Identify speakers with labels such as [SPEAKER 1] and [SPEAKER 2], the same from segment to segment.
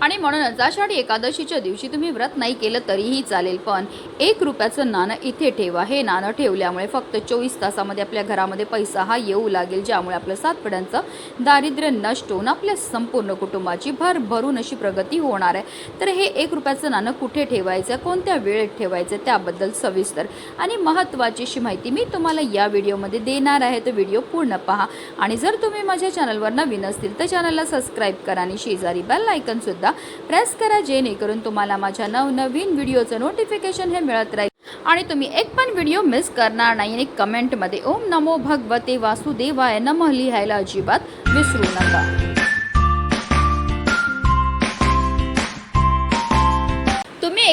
[SPEAKER 1] आणि म्हणूनच आषाढी एकादशीच्या दिवशी तुम्ही व्रत नाही केलं तरीही चालेल पण एक रुपयाचं नाणं इथे ठेवा. हे नाणं ठेवल्यामुळे फक्त चोवीस तासामध्ये आपल्या घरामध्ये पैसा हा येऊ लागेल ज्यामुळे आपलं सात पिढ्यांचं दारिद्र्य नष्ट होऊन आपल्या संपूर्ण कुटुंबाची भर भरून अशी प्रगती होणार आहे. तर हे एक रुपयाचं नाणं कुठे ठेवायचं कोणत्या वेळेत ठेवायचं त्याबद्दल सविस्तर आणि महत्त्वाची अशी माहिती मी तुम्हाला या व्हिडिओमध्ये देणार आहे. तर व्हिडिओ पूर्ण पहा. आणि जर तुम्ही माझ्या चॅनलवर नवीन असतील तर चॅनलला सबस्क्राईब करा आणि शेजारी बेल आयकनसुद्धा प्रेस करा जेणेकरून तुम्हाला माझ्या नवनवीन व्हिडिओचं नोटिफिकेशन हे मिळत राहील. आणि तुम्ही एक पण व्हिडिओ मिस करणार नाही आणि कमेंटमध्ये ओम नमो भगवते वासुदेवाय नमः लिहायला अजिबात विसरू नका.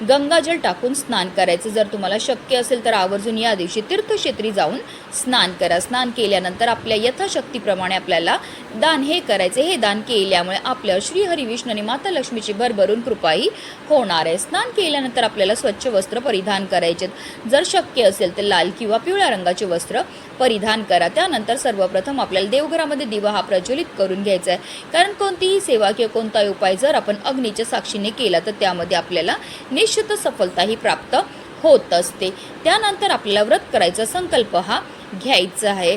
[SPEAKER 1] गंगाजल टाकून स्नान करायचं. जर तुम्हाला शक्य असेल तर आवर्जून या दिवशी तीर्थक्षेत्री जाऊन स्नान करा. स्नान केल्यानंतर आपल्या यथाशक्तीप्रमाणे आपल्याला दान हे करायचे. हे दान केल्यामुळे आपल्या श्रीहरी विष्णू आणि माता लक्ष्मीची भरभरून कृपाही होणार आहे. स्नान केल्यानंतर आपल्याला स्वच्छ वस्त्र परिधान करायचे जर शक्य असेल तर लाल किंवा पिवळ्या रंगाचे वस्त्र परिधान करा. त्यानंतर सर्वप्रथम आपल्याला देवघरामध्ये दिवा हा प्रज्वलित करून घ्यायचा आहे. कारण कोणतीही सेवा किंवा कोणताही उपाय जर आपण अग्नीच्या साक्षीने केला तर त्यामध्ये आपल्याला निश्चित सफलताही प्राप्त होत असते. त्यानंतर आपल्याला व्रत करायचा संकल्प हा घ्यायचा आहे.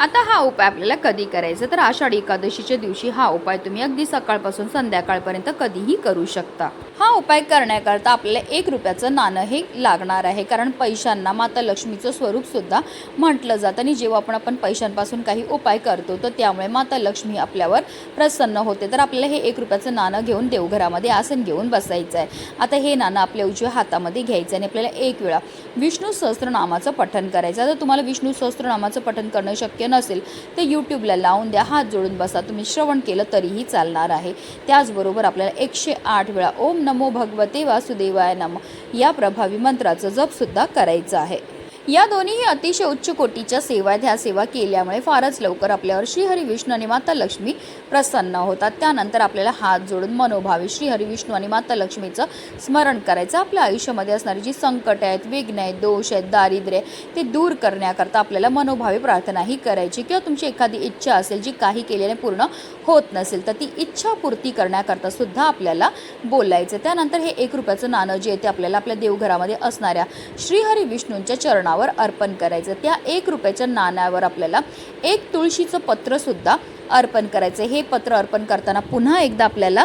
[SPEAKER 1] आता हा उपाय आपल्याला कधी करायचा? तर आषाढी एकादशीच्या दिवशी हा उपाय तुम्ही अगदी सकाळपासून संध्याकाळपर्यंत कधीही करू शकता. हा उपाय करण्याकरता आपल्याला एक रुपयाचं नाणं हे लागणार आहे. कारण पैशांना माता लक्ष्मीचं स्वरूप सुद्धा म्हटलं जातं आणि जेव्हा आपण आपण पैशांपासून काही उपाय करतो तर त्यामुळे माता लक्ष्मी आपल्यावर प्रसन्न होते. तर आपल्याला हे एक रुपयाचं नाणं घेऊन देवघरामध्ये आसन घेऊन बसायचं आहे. आता हे नाणं आपल्या उजव्या हातामध्ये घ्यायचं आणि आपल्याला एक वेळा विष्णू सहस्त्रनामाचं पठण करायचं आता तुम्हाला विष्णू सहस्त्रनामाचं पठण करणं शक्य नसेल तर यूट्यूबला लावून द्या हात जोडून बसा तुम्ही श्रवण केलं तरीही चालणार आहे. त्याचबरोबर आपल्याला एकशे आठ वेळा ओम नमो भगवते वासुदेवाय नम या प्रभावी मंत्राचं जपसुद्धा करायचं आहे. या दोन्हीही अतिशय उच्च कोटीच्या सेवा आहेत. ह्या सेवा केल्यामुळे फारच लवकर आपल्यावर श्रीहरी विष्णू आणि माता लक्ष्मी प्रसन्न होतात. त्यानंतर आपल्याला हात जोडून मनोभावे श्रीहरी विष्णू आणि माता लक्ष्मीचं स्मरण करायचं. आपल्या आयुष्यामध्ये असणारी जी संकट आहेत विघ्न आहेत दोष आहेत दारिद्र्य आहे, ते दूर करण्याकरता आपल्याला मनोभावे प्रार्थनाही करायची किंवा तुमची एखादी इच्छा असेल जी काही केल्याने पूर्ण होत नसेल तर ती इच्छा पूर्ती करण्याकरता सुद्धा आपल्याला बोलायचं. त्यानंतर हे एक रुपयाचं नाणं जे आहे ते आपल्याला आपल्या देवघरामध्ये असणाऱ्या श्रीहरी विष्णूंच्या चरणावर अर्पण करायचं. त्या एक रुपयाच्या नाण्यावर आपल्याला एक तुळशीचं पत्रसुद्धा अर्पण करायचं. हे पत्र अर्पण करताना पुन्हा एकदा आपल्याला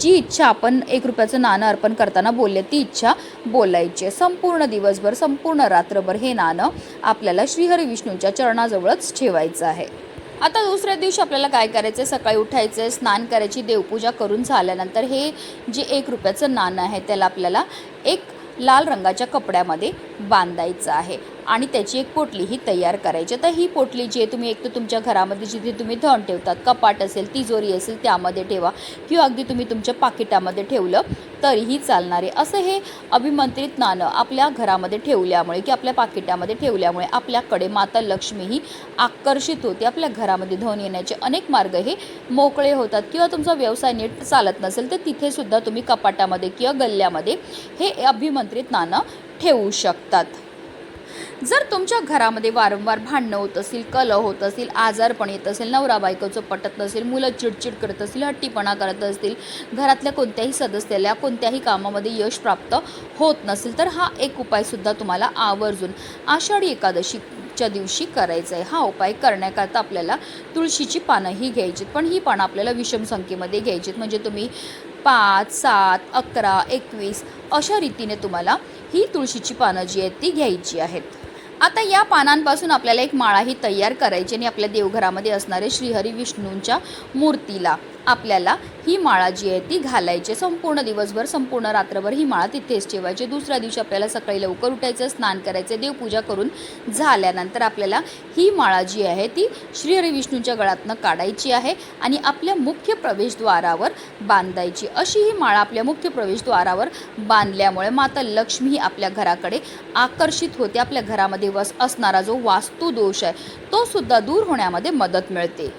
[SPEAKER 1] जी इच्छा आपण एक रुपयाचं नाणं अर्पण करताना बोलले ती इच्छा बोलायची आहे. संपूर्ण दिवसभर संपूर्ण रात्रभर हे नाणं आपल्याला श्रीहरी विष्णूंच्या चरणाजवळच ठेवायचं आहे. आता दुसऱ्या दिवशी आपल्याला काय करायचं आहे सकाळी उठायचं आहे स्नान करायची देवपूजा करून झाल्यानंतर हे जे एक रुपयाचं नाणं आहे त्याला आपल्याला एक लाल रंगाच्या कपड्यामध्ये बांधायचं आहे. आणि त्याची एक पोटली ही तयार करायची. तर ही पोटली जी आहे तुम्ही एक तर तुमच्या घरामध्ये जिथे तुम्ही धन ठेवतात कपाट असेल तिजोरी असेल त्यामध्ये ठेवा. किंवा अगदी तुम्ही तुमच्या पाकिटामध्ये ठेवलं तरीही चालणारे. असं हे अभिमंत्रित नाणं आपल्या घरामध्ये ठेवल्यामुळे की आपल्या पाकिटामध्ये ठेवल्यामुळे आपल्याकडे माता लक्ष्मी ही आकर्षित होते. आपल्या घरामध्ये धन येण्याचे अनेक मार्ग हे मोकळे होतात. किंवा तुमचा व्यवसाय नीट चालत नसेल तर तिथे सुद्धा तुम्ही कपाटामध्ये किंवा गल्ल्यामध्ये हे अभिमंत्रित नाणं ठेवू शकतात. जर तुमच्या घरामध्ये वारंवार भांडणं होत असेल कलह होत असतील आजारपण येत असेल नवरा बायकोचं पटत नसेल मुलं चिडचिड करत असतील हट्टीपणा करत असतील घरातल्या कोणत्याही सदस्याला कोणत्याही कामामध्ये यश प्राप्त होत नसेल तर हा एक उपायसुद्धा तुम्हाला आवर्जून आषाढी एकादशीच्या दिवशी करायचा आहे. हा उपाय करण्याकरता आपल्याला तुळशीची पानंही घ्यायची पण ही पानं आपल्याला विषम संख्येमध्ये घ्यायची म्हणजे तुम्ही पाच सात अकरा एकवीस अशा रीतीने तुम्हाला ही तुळशीची पानं जी आहेत ती घ्यायची आहेत. आता या पानांपासून आपल्याला एक माळाही तयार करायची आणि आपल्या देवघरामध्ये असणारे श्रीहरी विष्णूंच्या मूर्तीला. आपल्याला ही माळा जी आहे ती घालायची संपूर्ण दिवसभर संपूर्ण रात्रभर ही माळा तिथेच ठेवायची. दुसऱ्या दिवशी आपल्याला सकाळी लवकर उठायचं स्नान करायचं देवपूजा करून झाल्यानंतर आपल्याला ही माळा जी आहे ती श्री विष्णूच्या गळातनं काढायची आहे आणि आपल्या मुख्य प्रवेशद्वारावर बांधायची. अशी ही माळा आपल्या मुख्य प्रवेशद्वारावर बांधल्यामुळे माता लक्ष्मी ही आपल्या घराकडे आकर्षित होते. आपल्या घरामध्ये वस असणारा जो वास्तुदोष आहे तो सुद्धा दूर होण्यामध्ये मदत मिळते.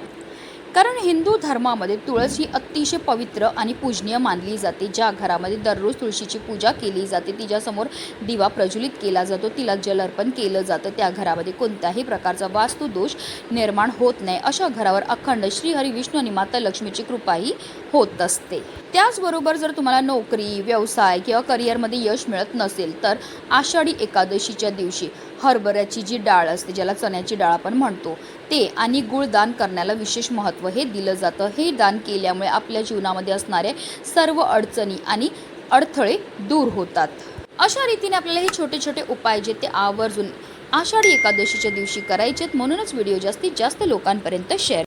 [SPEAKER 1] कारण हिंदू धर्मामध्ये तुळस ही अतिशय पवित्र आणि पूजनीय मानली जाते. ज्या घरामध्ये दररोज तुळशीची पूजा केली जाते तिच्यासमोर दिवा प्रज्वलित केला जातो तिला जल अर्पण केलं जातं. त्या घरामध्ये कोणत्याही प्रकारचा वास्तुदोष निर्माण होत नाही. अशा घरावर अखंड श्रीहरी विष्णू आणि माता लक्ष्मीची कृपाही होत असते. त्याचबरोबर जर तुम्हाला नोकरी व्यवसाय किंवा करिअरमध्ये यश मिळत नसेल तर आषाढी एकादशीच्या दिवशी हरभऱ्याची जी डाळ असते ज्याला चण्याची डाळ आपण म्हणतो ते आणि गुळ दान करण्याला विशेष महत्त्व हे दिलं जातं. हे दान केल्यामुळे आपल्या जीवनामध्ये असणारे सर्व अडचणी आणि अडथळे दूर होतात. अशा रीतीने आपल्याला हे छोटे छोटे उपाय जे ते आवर्जून आषाढी एकादशीच्या दिवशी करायचेत म्हणूनच व्हिडिओ जास्तीत जास्त लोकांपर्यंत शेअर